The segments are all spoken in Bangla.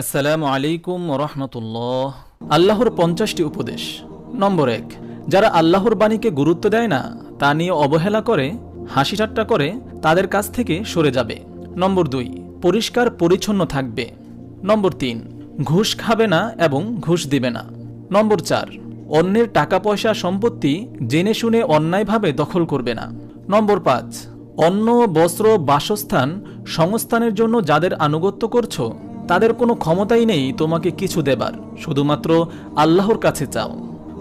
আসসালামু আলাইকুম রহমতুল্লাহ আল্লাহর পঞ্চাশটি উপদেশ। নম্বর এক, যারা আল্লাহর বাণীকে গুরুত্ব দেয় না, তা নিয়ে অবহেলা করে, হাসি ঠাট্টা করে, তাদের কাছ থেকে সরে যাবে। নম্বর দুই, পরিষ্কার পরিচ্ছন্ন থাকবে। নম্বর তিন, ঘুষ খাবে না এবং ঘুষ দিবে না। নম্বর চার, অন্যের টাকা পয়সা সম্পত্তি জেনে শুনে অন্যায়ভাবে দখল করবে না। নম্বর পাঁচ, অন্ন, বস্ত্র, বাসস্থান সংস্থানের জন্য যাদের আনুগত্য করছ তাদের কোনো ক্ষমতাই নেই তোমাকে কিছু দেবার, শুধুমাত্র আল্লাহর কাছে চাও।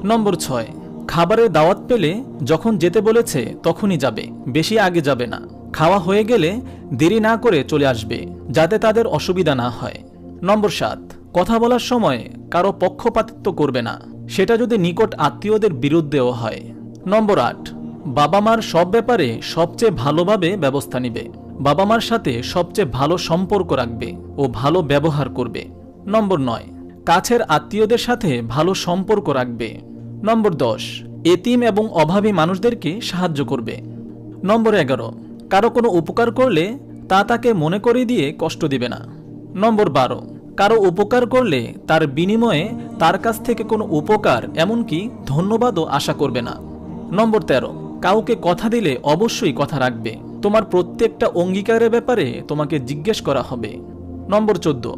নম্বর ছয়, খাবারের দাওয়াত পেলে যখন যেতে বলেছে তখনই যাবে, বেশি আগে যাবে না। খাওয়া হয়ে গেলে দেরি না করে চলে আসবে, যাতে তাদের অসুবিধা না হয়। নম্বর সাত, কথা বলার সময় কারও পক্ষপাতিত্ব করবে না, সেটা যদি নিকট আত্মীয়দের বিরুদ্ধেও হয়। নম্বর আট বাবা মার সব ব্যাপারে সবচেয়ে ভালোভাবে ব্যবস্থা নিবে। বাবা মার সাথে সবচেয়ে ভালো সম্পর্ক রাখবে ও ভালো ব্যবহার করবে। নম্বর নয়, কাছের আত্মীয়দের সাথে ভালো সম্পর্ক রাখবে। নম্বর দশ, এতিম এবং অভাবী মানুষদেরকে সাহায্য করবে। নম্বর এগারো, কারও কোনো উপকার করলে তা তাকে মনে করিয়ে দিয়ে কষ্ট দিবে না। নম্বর বারো, কারও উপকার করলে তার বিনিময়ে তার কাছ থেকে কোনো উপকার এমনকি ধন্যবাদও আশা করবে না। নম্বর তেরো কাউকে কথা দিলে অবশ্যই কথা রাখবে। তোমার প্রত্যেকটা অঙ্গীকারের ব্যাপারে তোমাকে জিজ্ঞেস করা হবে। নম্বর চোদ্দ।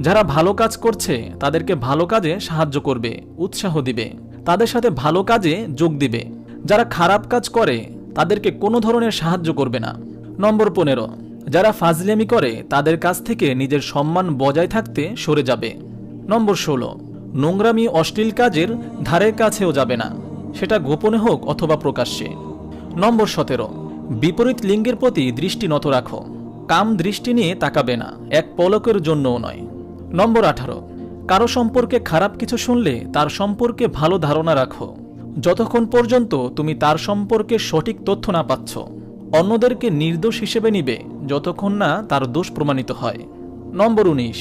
যারা ভালো কাজ করছে, তাদেরকে ভালো কাজে সাহায্য করবে, উৎসাহ দিবে। তাদের সাথে ভালো কাজে যোগ দিবে। যারা খারাপ কাজ করে, তাদেরকে কোনো ধরনের সাহায্য করবে না। নম্বর পনেরো। যারা ফাজলেমি করে, তাদের কাছ থেকে নিজের সম্মান বজায় থাকতে সরে যাবে। নম্বর ষোলো। নোংরামি অশ্লীল কাজের ধারের কাছেও যাবে না। সেটা গোপনে হোক অথবা প্রকাশ্যে। নম্বর সতেরো। বিপরীত লিঙ্গের প্রতি দৃষ্টি নত রাখো। কাম দৃষ্টি নিয়ে তাকাবে না, এক পলকের জন্যও নয়। নম্বর আঠারো। কারও সম্পর্কে খারাপ কিছু শুনলে তার সম্পর্কে ভালো ধারণা রাখো। যতক্ষণ পর্যন্ত তুমি তার সম্পর্কে সঠিক তথ্য না পাচ্ছ, অন্যদেরকে নির্দোষ হিসেবে নিবে যতক্ষণ না তার দোষ প্রমাণিত হয়। নম্বর উনিশ।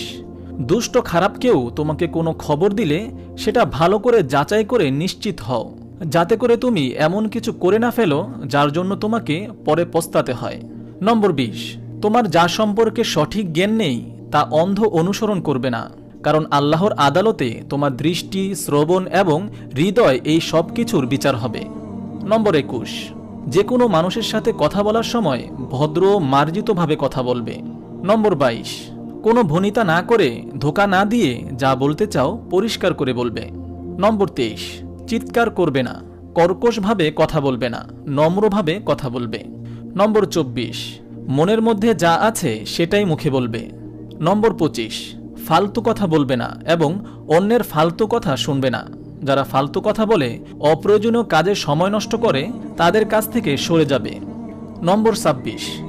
দুষ্ট খারাপ কেউ তোমাকে কোনো খবর দিলে সেটা ভালো করে যাচাই করে নিশ্চিত হও। যাতে করে তুমি এমন কিছু করে না ফেলো যার জন্য তোমাকে পরে পস্তাতে হয়। নম্বর বিশ, তোমার যা সম্পর্কে সঠিক জ্ঞান নেই, তা অন্ধ অনুসরণ করবে না। কারণ আল্লাহর আদালতে তোমার দৃষ্টি, শ্রবণ এবং হৃদয় এই সব কিছুর বিচার হবে। নম্বর একুশ, যে কোনো মানুষের সাথে কথা বলার সময় ভদ্র, মার্জিতভাবে কথা বলবে। নম্বর বাইশ, কোনো ভনিতা না করে ধোকা না দিয়ে যা বলতে চাও পরিষ্কার করে বলবে। নম্বর তেইশ চিৎকার করবে না, কর্কশভাবে কথা বলবে না, নম্রভাবে কথা বলবে। নম্বর চব্বিশ, মনের মধ্যে যা আছে সেটাই মুখে বলবে। নম্বর পঁচিশ, ফালতু কথা বলবে না এবং অন্যের ফালতু কথা শুনবে না। যারা ফালতু কথা বলে, অপ্রয়োজনীয় কাজে সময় নষ্ট করে, তাদের কাছ থেকে সরে যাবে। নম্বর ছাব্বিশ